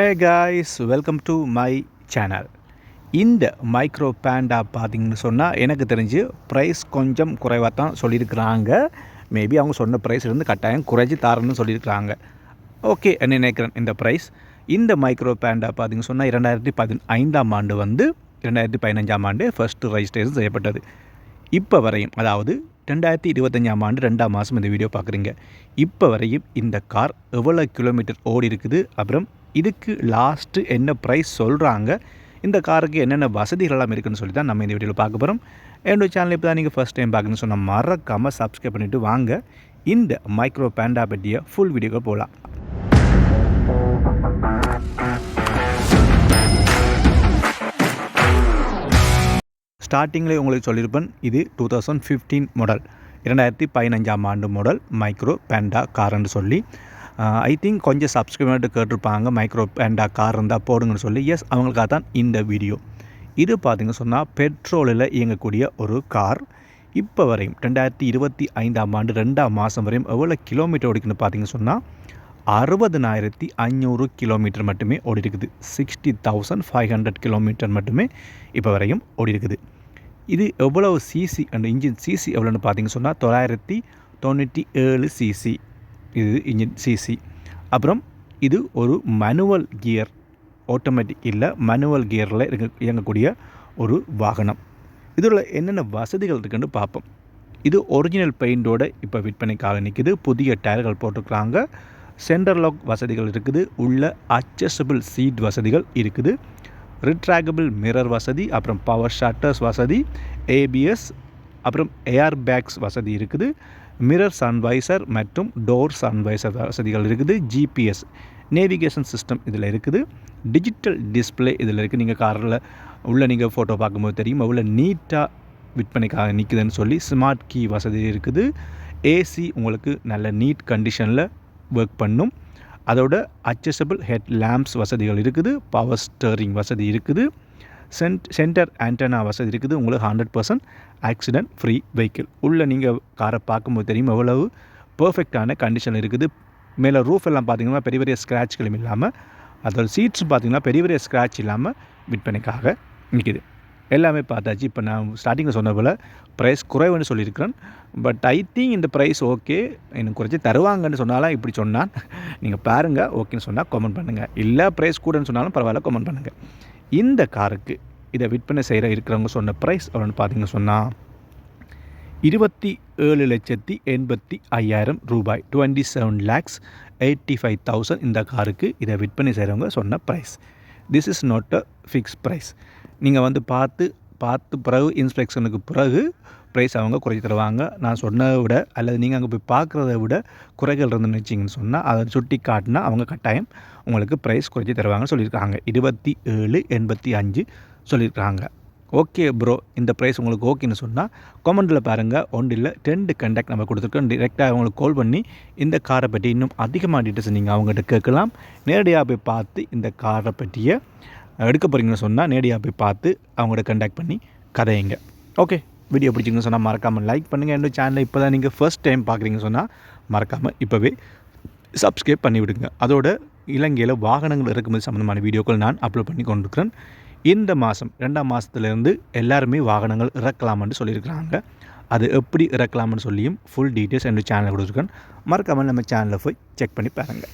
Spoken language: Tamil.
Hey guys welcome to my channel இந்த மைக்ரோ பேண்டா பார்த்தீங்கன்னு சொன்னால் எனக்கு தெரிஞ்சு ப்ரைஸ் கொஞ்சம் குறைவாக தான் சொல்லியிருக்கிறாங்க. மேபி அவங்க சொன்ன ப்ரைஸ்லேருந்து கட்டாயம் குறைஞ்சி தாரணும்னு சொல்லியிருக்கிறாங்க. ஓகே என்ன நினைக்கிறேன் இந்த ப்ரைஸ் இந்த மைக்ரோ பேண்டா பார்த்தீங்கன்னு சொன்னால் இரண்டாயிரத்தி பதின் ஐந்தாம் ஆண்டு வந்து இரண்டாயிரத்தி பதினஞ்சாம் ஆண்டு ஃபஸ்ட்டு ரெஜிஸ்ட்ரேஷன் செய்யப்பட்டது. இப்போ வரையும் அதாவது ரெண்டாயிரத்தி இருபத்தஞ்சாம் ஆண்டு ரெண்டாம் மாதம் இந்த வீடியோ பார்க்குறீங்க இப்போ வரையும் இந்த கார் எவ்வளோ கிலோமீட்டர் ஓடி இருக்குது அப்புறம் இதுக்கு லாஸ்ட்டு என்ன ப்ரைஸ் சொல்கிறாங்க இந்த காருக்கு என்னென்ன வசதிகள் எல்லாம் சொல்லி தான் நம்ம இந்த வீடியோவில் பார்க்க போகிறோம் என்னோட சேனல் இப்போ தான் நீங்கள் ஃபஸ்ட் டைம் பார்க்கணும்னு சொன்னால் மறக்காமல் சப்ஸ்கிரைப் பண்ணிவிட்டு வாங்க. இந்த மைக்ரோ பேண்டா பற்றிய ஃபுல் வீடியோக்கு போகலாம் ஸ்டார்டிங்கில் உங்களுக்கு சொல்லியிருப்பேன் இது டூ தௌசண்ட் ஃபிஃப்டீன் மாடல் இரண்டாயிரத்தி பதினஞ்சாம் ஆண்டு மாடல் மைக்ரோ பேண்டா கார்ன்னு சொல்லி. ஐ திங்க் கொஞ்சம் சப்ஸ்கிரைபர்ட்டு கேட்டிருப்பாங்க மைக்ரோ பேண்டா கார் இருந்தால் போடுங்கன்னு சொல்லி. எஸ் அவங்களுக்காக தான் இந்த வீடியோ இது பார்த்திங்க சொன்னால் பெட்ரோலில் இயங்கக்கூடிய ஒரு கார் இப்போ வரையும் ரெண்டாயிரத்தி இருபத்தி ஐந்தாம் ஆண்டு ரெண்டாம் மாதம் வரையும் எவ்வளோ கிலோமீட்டர் ஓடிக்குன்னு பார்த்தீங்கன்னு சொன்னால் அறுபதுனாயிரத்தி ஐநூறு கிலோமீட்டர் மட்டுமே ஓடி இருக்குது sixty thousand five hundred kilometre மட்டுமே இப்போ வரையும் ஓடி இருக்குது இது எவ்வளவு சிசி அந்த இன்ஜின் சிசி எவ்வளோன்னு பார்த்தீங்கன்னு சொன்னால் தொள்ளாயிரத்தி தொண்ணூற்றி ஏழு சிசி இது இன்ஜின் சிசி அப்புறம் இது ஒரு மனுவல் கியர் ஆட்டோமேட்டிக் இல்லை மனுவல் கியரில் இருக்க இயங்கக்கூடிய ஒரு வாகனம். இதில் என்னென்ன வசதிகள் இருக்குன்னு பார்ப்போம். இது ஒரிஜினல் பெயிண்டோட இப்போ விற்பனைக்காக நிற்குது புதிய டயர்கள் போட்டிருக்கிறாங்க. சென்டர் லாக் வசதிகள் இருக்குது. உள்ள அட்ஜஸ்டபிள் சீட் வசதிகள் இருக்குது. ரிட்ராகபிள் மிரர் வசதி அப்புறம் பவர் ஷட்டர்ஸ் வசதி ஏபிஎஸ் அப்புறம் ஏர் பேக்ஸ் வசதி இருக்குது. மிரர் சன்வைசர் மற்றும் டோர் சன்வைசர் வசதிகள் இருக்குது. ஜிபிஎஸ் நேவிகேஷன் சிஸ்டம் இதில் இருக்குது. டிஜிட்டல் டிஸ்பிளே இதில் இருக்குது. நீங்கள் காரில் உள்ளே நீங்கள் ஃபோட்டோ பார்க்கும்போது தெரியும். அவ்வளோ நீட்டாக விற்பனைக்காக நிற்குதுன்னு சொல்லி ஸ்மார்ட் கீ வசதி இருக்குது. ஏசி உங்களுக்கு நல்ல நீட் கண்டிஷனில் ஒர்க் பண்ணும். அதோட அட்ஜஸ்டபிள் ஹெட் லேம்ப்ஸ் வசதிகள் இருக்குது. பவர் ஸ்டேரிங் வசதி இருக்குது. சென்ட் சென்டர் ஆண்டனா வசதி இருக்குது. உங்களுக்கு hundred percent accident free vehicle உள்ளே நீங்கள் காரை பார்க்கும்போது தெரியும் எவ்வளவு பர்ஃபெக்டான கண்டிஷன் இருக்குது. மேலே ரூஃப் எல்லாம் பார்த்தீங்கன்னா பெரிய பெரிய ஸ்க்ராட்ச்களும் இல்லாமல் அதோட சீட்ஸ் பார்த்திங்கன்னா பெரிய பெரிய ஸ்க்ராட்ச் இல்லாமல் விற்பனைக்காக நிற்கிது. எல்லாமே பார்த்தாச்சு. இப்போ நான் ஸ்டார்டிங்கில் சொன்ன போல் ப்ரைஸ் குறைவுன்னு சொல்லியிருக்கிறேன். பட் ஐ திங்க் இந்த ப்ரைஸ் ஓகே எனக்கு குறைச்சி தருவாங்கன்னு சொன்னாலும் இப்படி சொன்னால் நீங்கள் பாருங்கள் ஓகேன்னு சொன்னால் கமெண்ட் பண்ணுங்கள் இல்லை ப்ரைஸ் கூடன்னு சொன்னாலும் பரவாயில்ல கமெண்ட் பண்ணுங்கள் இந்த காருக்கு இதை விற்பனை செய்கிற இருக்கிறவங்க சொன்ன ப்ரைஸ் எவ்வளோன்னு பார்த்தீங்கன்னு சொன்னால் இருபத்தி ஏழு லட்சத்தி எண்பத்தி ஐயாயிரம் ரூபாய். Twenty seven lakhs eighty five thousand இந்த காருக்கு இதை விற்பனை செய்கிறவங்க சொன்ன price this is not a fix price நீங்கள் வந்து பார்த்து பார்த்து பிறகு இன்ஸ்பெக்ஷனுக்கு பிறகு ப்ரைஸ் அவங்க குறைச்சி தருவாங்க. நான் சொன்னதை விட அல்லது நீங்கள் அங்கே போய் பார்க்குறத விட குறைகள் இருந்துன்னு வச்சிங்கன்னு சொன்னால் அதை சுட்டி காட்டினா அவங்க கட்டாயம் உங்களுக்கு ப்ரைஸ் குறைச்சி தருவாங்கன்னு சொல்லியிருக்காங்க. இருபத்தி ஏழு எண்பத்தி அஞ்சு சொல்லியிருக்காங்க. ஓகே ப்ரோ இந்த ப்ரைஸ் உங்களுக்கு ஓகேன்னு சொன்னால் கமெண்ட்டில் பாருங்கள் ஒன்று இல்லை டென்ட் கண்டாக்ட் நம்ம கொடுத்துருக்கோம் டிரெக்டாக அவங்களுக்கு கால் பண்ணி இந்த காரை பற்றி இன்னும் அதிகமாக டீட்டெயில்ஸ் நீங்கள் அவங்ககிட்ட கேட்கலாம். நேரடியாக போய் பார்த்து இந்த காரை பற்றிய எடுக்க போகிறீங்கன்னு சொன்னால் நேடியாக போய் பார்த்து அவங்களோட கண்டாக்ட் பண்ணி கதையுங்க. ஓகே வீடியோ பிடிச்சிங்கன்னு சொன்னால் மறக்காமல் லைக் பண்ணுங்கள் என்னோட சேனலை இப்போ தான் நீங்கள் ஃபஸ்ட் டைம் பார்க்குறீங்கன்னு சொன்னால் மறக்காமல் இப்போவே சப்ஸ்கிரைப் பண்ணிவிடுங்க அதோட இலங்கையில் வாகனங்கள் இறக்குமதி சம்மந்தமான வீடியோக்கள் நான் அப்லோட் பண்ணி கொண்டிருக்கிறேன். இந்த மாதம் ரெண்டாம் மாதத்துலேருந்து எல்லாருமே வாகனங்கள் இறக்கலாம்னு சொல்லியிருக்கிறாங்க. அது எப்படி இறக்கலாம்னு சொல்லியும் ஃபுல் டீட்டெயில்ஸ் என்னோடய சேனலில் கொடுத்துருக்கேன். மறக்காமல் நம்ம சேனலில் போய் செக் பண்ணி பாருங்கள்